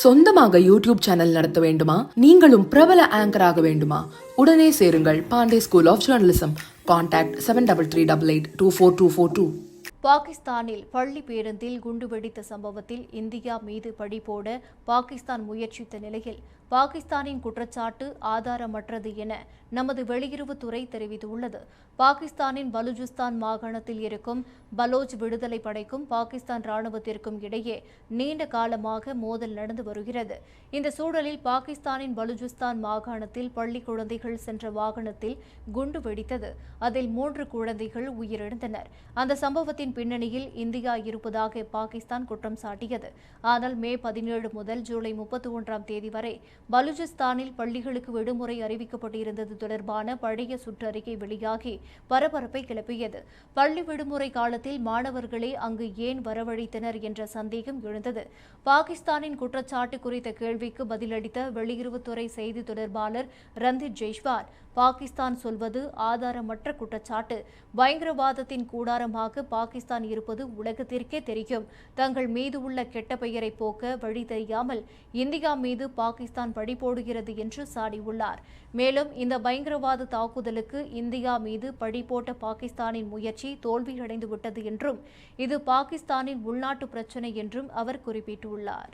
சொந்தமாக YouTube channel நடத்த வேண்டுமா? நீங்களும் பிரபல ஆங்கராக வேண்டுமா? உடனே சேருங்கள் Pandey school of journalism contact seven double three double eight two four two four two பாகிஸ்தானில் பள்ளி பேருந்தில் குண்டு வெடித்த சம்பவத்தில் இந்தியா மீது பழி போட பாகிஸ்தான் முயற்சித்த நிலையில் பாகிஸ்தானின் குற்றச்சாட்டு ஆதாரமற்றது என நமது வெளியுறவுத்துறை தெரிவித்துள்ளது. பாகிஸ்தானின் பலுஜிஸ்தான் மாகாணத்தில் இருக்கும் பலோச் விடுதலை படைக்கும் பாகிஸ்தான் ராணுவத்திற்கும் இடையே நீண்ட காலமாக மோதல் நடந்து வருகிறது. இந்த சூழலில் பாகிஸ்தானின் பலுஜிஸ்தான் மாகாணத்தில் பள்ளி குழந்தைகள் சென்ற வாகனத்தில் குண்டு வெடித்தது. அதில் மூன்று குழந்தைகள் உயிரிழந்தனர். அந்த சம்பவத்தின் பின்னணியில் இந்தியா இருப்பதாக பாகிஸ்தான் குற்றம் சாட்டியது. ஆனால் மே பதினேழு முதல் ஜூலை முப்பத்தி ஒன்றாம் தேதி வரை பலுஜிஸ்தானில் பள்ளிகளுக்கு விடுமுறை அறிவிக்கப்பட்டிருந்தது தொடர்பான பழைய சுற்றறிக்கை வெளியாகி பரபரப்பை கிளப்பியது. பள்ளி விடுமுறை கால காலத்தில் மாணவர்களை அங்கு ஏன் வரவழைத்தனர் என்ற சந்தேகம் எழுந்தது. பாகிஸ்தானின் குற்றச்சாட்டு குறித்த கேள்விக்கு பதிலளித்த வெளியுறவுத்துறை செய்தி தொடர்பாளர் ரந்தித் ஜெய்ஷ்வால் பாகிஸ்தான் சொல்வது ஆதாரமற்ற குற்றச்சாட்டு. பயங்கரவாதத்தின் கூடாரமாக பாகிஸ்தான் இருப்பது உலகத்திற்கே தெரியும். தங்கள் மீது உள்ள கெட்ட பெயரை போக்க வழி தெரியாமல் இந்தியா மீது பாகிஸ்தான் பழி போடுகிறது என்று சாடியுள்ளார். மேலும் இந்த பயங்கரவாத தாக்குதலுக்கு இந்தியா மீது பழி போட்ட பாகிஸ்தானின் முயற்சி தோல்வியடைந்துவிட்டது செய்யப்பட்டது என்றும் இது பாகிஸ்தானின் உள்நாட்டு பிரச்சினை என்றும் அவர் குறிப்பிட்டுள்ளார்.